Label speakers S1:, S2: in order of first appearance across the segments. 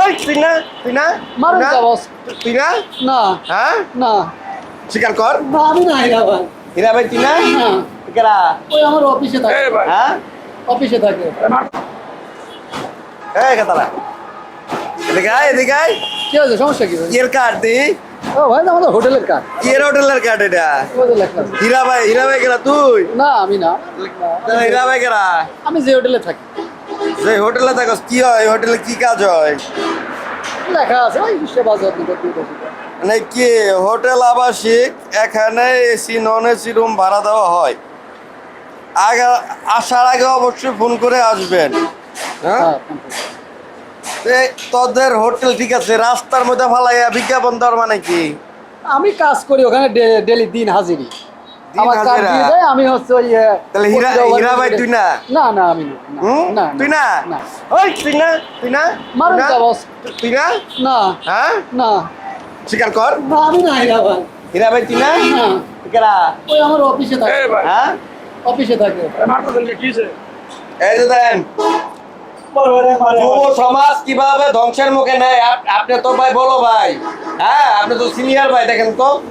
S1: ওই তুই না তুই না
S2: মারুন
S1: না?
S2: বস
S1: তুই না?
S2: না।
S1: হ্যাঁ?
S2: না।
S1: স্বীকার কর।
S2: না আমি না হীরা ভাই।
S1: হীরা ভাই তুই না? কেরা
S2: ওই আমার অফিসে থাকে।
S1: হ্যাঁ?
S2: অফিসে থাকে।
S1: এই কথাটা এদিকে আয় এদিকে আয়।
S2: কি আছে সমস্যা কি
S1: ইয়ের কার্ড দি।
S2: ও ভাই আমাদের হোটেলের কাজ
S1: ইয়ের হোটেলের কার্ড এটা। হীরা ভাই হীরা ভাই কেরা তুই।
S2: না আমি না।
S1: হীরা ভাই কেরা
S2: আমি যে হোটেলে থাকি।
S1: যে হোটেলে থাকস কি হয়? হোটেলে কি কাজ হয়?
S2: লেখা আছে ওই
S1: মানে কি হোটেল আবাসিক এখানে এসি নন এসি রুম ভাড়া দেওয়া হয়। আগে আসার আগে অবশ্যই ফোন করে আসবেন। হ্যাঁ?
S2: হ্যাঁ
S1: তোদের হোটেল ঠিক আছে রাস্তার মধ্যে ফালাইয়া বিজ্ঞাপন দেওয়ার মানে কি?
S2: আমি কাজ করি ওখানে ডেলি দিন হাজিরি। আমার কাজ দিয়ে দেয় আমি হচ্ছে ওই
S1: তাহলে হীরা হীরা ভাই তুই না?
S2: না না আমি না, না,
S1: হুম?
S2: না
S1: তুই না?
S2: না।
S1: ওই তুই না? তুই না?
S2: মারুন
S1: না?
S2: বস
S1: তুই না?
S2: না।
S1: হ্যাঁ?
S2: না।
S1: স্বীকার কর।
S2: না আমি না হীরা ভাই
S1: হীরা ভাই তুই না?
S2: না।
S1: কেরা?
S2: ওই আমার অফিসে থাকে।
S1: হ্যাঁ?
S2: অফিসে থাকে।
S1: এই যে দেন। যুব সমাজ কীভাবে ধ্বংসের মুখে নেয়? আপ- আপনি তো ভাই বলো ভাই। হ্যাঁ? আপনি তো সিনিয়র ভাই দেখেন তো।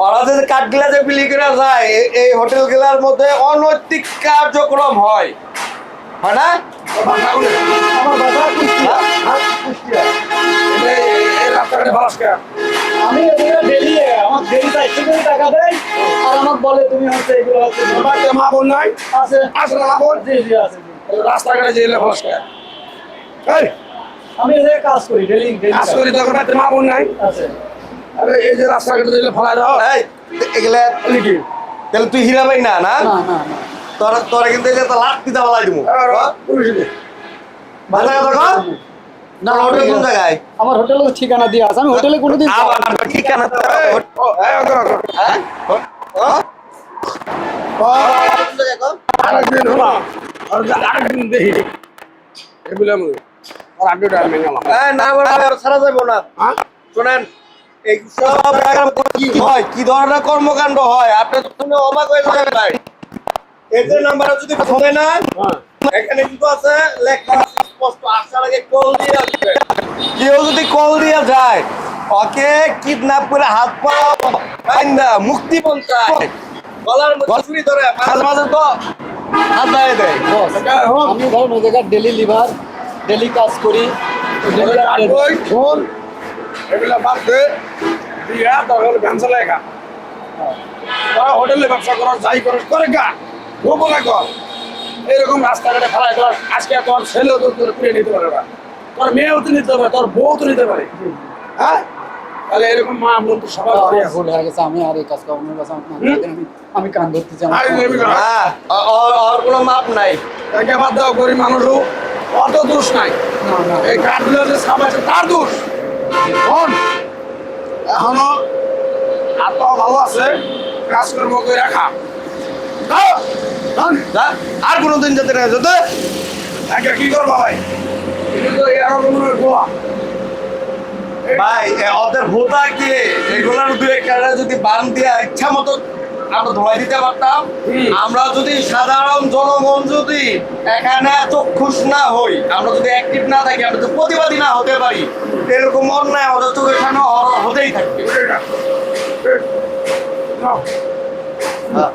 S1: ওরা যে কাঠগুলা যে বিলি করে যায় এই হোটেলগুলার মধ্যে অনৈতিক কার্যক্রম হয়। হয় না?
S2: আমি এদিকে ডেলি আমার ডেলি টাকা দেয় আর আমাকে বলে তুমি হচ্ছে এগুলো হচ্ছে আছে। জি জি আছে।
S3: রাস্তাঘাটে যে ফসকা এই
S2: আমি এদিকে কাজ করি ডেলি ডেলি
S3: কাজ করি তখন মা বোন নাই?
S2: আছে।
S3: আরে এই যে রাস্তাঘাটে দিলে ফলাই দাও
S1: এই এগুলা
S3: কি
S1: তাহলে তুই হীরা ভাই না না তোরা তোরা কিন্তু এই যে তো লাখ দিতে বলাই দিব ভালো কথা কর
S2: না
S1: হোটেল কোন জায়গায়
S2: আমার হোটেলের ঠিকানা দিয়ে আছে আমি হোটেলে কোনোদিন
S1: আবার ঠিকানা হ্যাঁ ও? কোন জায়গায় কর?
S3: আরেকদিন হলো আরেকদিন দেখি এগুলো আমি আর আড্ডা আমি
S1: না বলে যাব না
S3: হ্যাঁ
S1: শোনেন কি হয়? কি ধরনের কর্মকাণ্ড হয়? শুনে অবাক হয়ে যাবেন ভাই। যদি ফোনে না
S3: হ্যাঁ।
S1: এখানে কিন্তু আছে লেখা স্পষ্ট আসার আগে কল দিয়ে আসবে। কেউ যদি কল দিয়ে যায় ওকে কিডন্যাপ করে হাত পা মুক্তি পঞ্চায় গলার মধ্যে ছুরি ধরে মাঝে মাঝে তো হাত দাঁড়িয়ে দেয়।
S2: বস
S3: এটা হোক।
S2: আমি ধরুন ওই জায়গায় ডেলি লিভার ডেলি কাজ করি
S3: এগুলো বাদ দে দিয়া তাহলে ভ্যান চালাই খা তোরা হোটেলে ব্যবসা করো যাই করো করে গা। গোপনে কর। এরকম রাস্তাঘাটে তোর আজকে তোর ছেলেও তোর তোর পুড়ে নিতে পারে না তোর মেয়েও তো নিতে পারে তোর বউ তো নিতে পারে। হ্যাঁ? তাহলে এরকম মা সবাই করে।
S2: ভুল হয়ে গেছে আমি আর এই কাজ করব আমি কান ধরতে চাই
S3: আরে
S1: হ্যাঁ ও- কোনো মাপ নাই।
S3: একে বাদ দাও গরিব মানুষও। অত দোষ নাই। এই যে তার দোষ। শোন এখনও হাত ভালো আছে কাজকর্ম করে রাখা।
S1: আর কোনো দিন যেতে না যেতে।
S3: একে কি করব ভাই?
S1: ভাই ওদের হোতা কি? এগুলার দু একটা যদি বান দিয়া ইচ্ছা মতো আমরা ধোলাই দিতে পারতাম। আমরা যদি সাধারণ জনগণ যদি এখানে চক্ষুষ না হই আমরা যদি অ্যাক্টিভ না থাকি আমরা যদি প্রতিবাদী না হতে পারি। এরকম অন্যায় আমাদের চোখের সামনে হতেই থাকবে। হ্যাঁ।